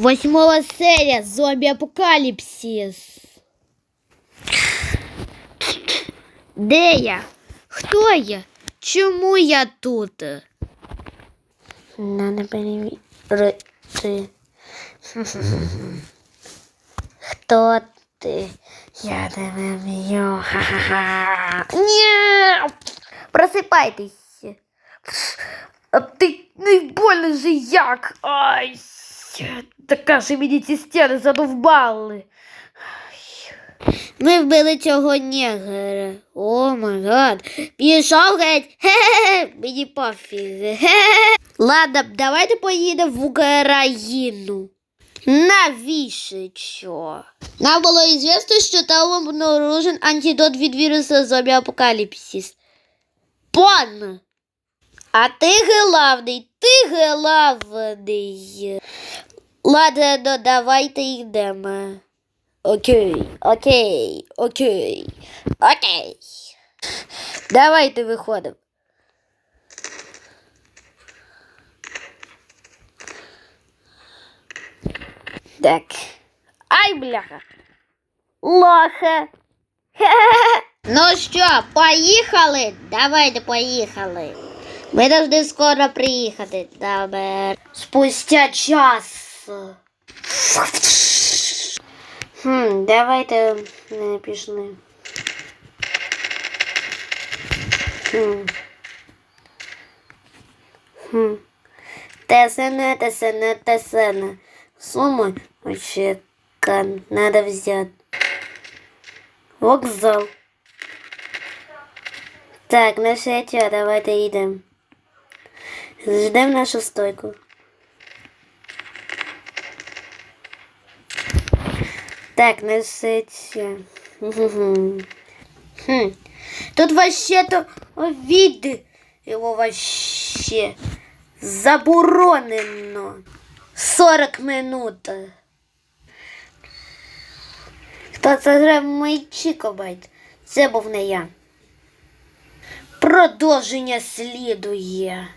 Восьмова серія Зомбі Апокаліпсис. Де я? Хто я? Чому я тут? Надо перевірити. Хто ти? Я тебе б'ю. Ха-ха-ха. Ні! Просипайтесь. А ти не больно же як. Ай. Така ж мені ці стіни задовбали. Ми вбили цього негра. О май гад. Пішов геть. Хе-хе. Мені пофіг. Хе-хе. Ладно, давайте поїдемо в Україну. Навіщо що? Нам було известно, що там обнаружен антидот від віруса зомбі апокаліпсис. Пон! А ти главний, ти главний. Ладно, ну давайте йдемо. Окей, окей, окей, окей. Давайте виходимо. Так. Ай, бляха. Лоха. Ну що, поїхали? Давайте поїхали. Ми повинні скоро приїхати. Добре. Спустя час. Хм, давайте не пішли. Хм. Хм. Тесене, тесене, тесене. Суму очека надо взяти. Вокзал. Так, на шаття, давайте йдемо. Ждемо нашу стойку. Так, на шаття. Хм. Тут вообще-то вид его вообще заборонено. 40 минут. Хто це грав мій? Це був не я. Продовження слідує.